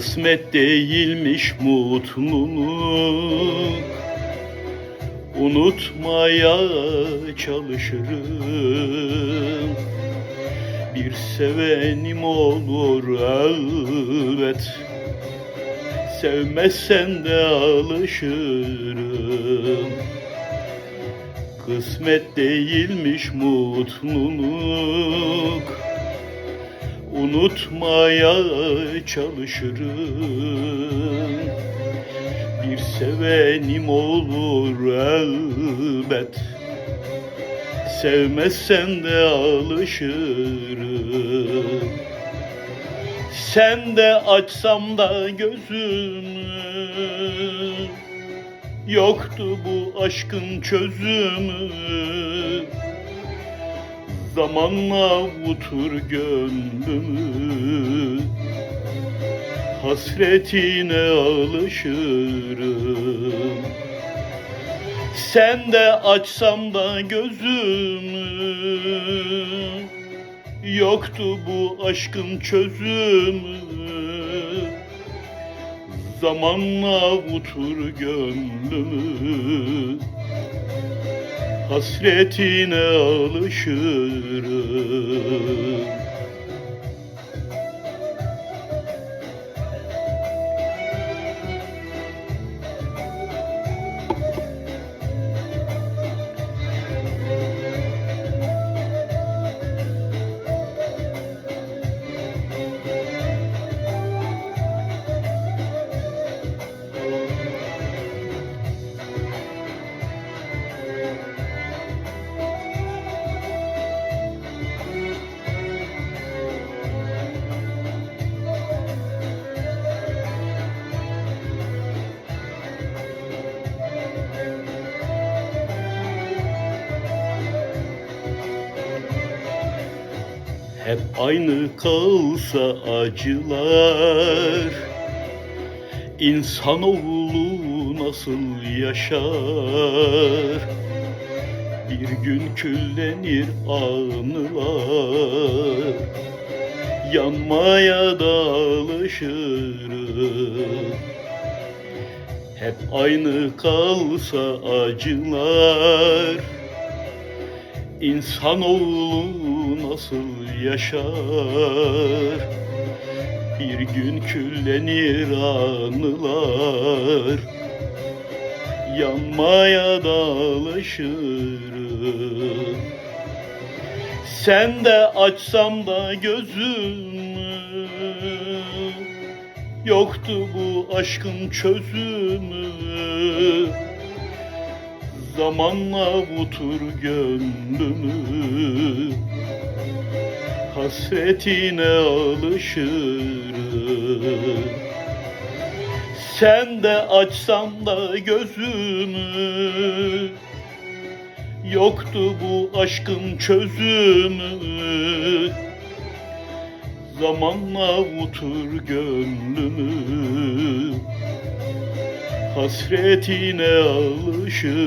Kısmet değilmiş mutluluk. Unutmaya çalışırım. Bir sevenim olur elbet. Sevmezsen de alışırım. Kısmet değilmiş mutluluk Unutmaya çalışırım. Bir sevenim olur elbet. Sevmezsen de alışırım. Sen de açsam da gözümü. Yoktu bu aşkın çözümü Zamanla avutur gönlümü. Hasretine alışırım. Sen de açsam da gözümü. Yoktu bu aşkın çözümü. Zamanla avutur gönlümü Hasretine alışırım Hep aynı kalsa acılar. İnsanoğlu nasıl yaşar? Bir gün küllenir anılar. Yanmaya da alışırım Hep aynı kalsa acılar. İnsanoğlu nasıl yaşar. Bir gün küllenir anılar. Yanmaya da Sen de açsam da gözümü. Yoktu bu aşkın çözümü. Zamanla avutur gönlümü Hasretine alışırım. Sen de açsan da gözümü. Yoktu bu aşkın çözümü. Zamanla avutur gönlümü. Hasretine alışırım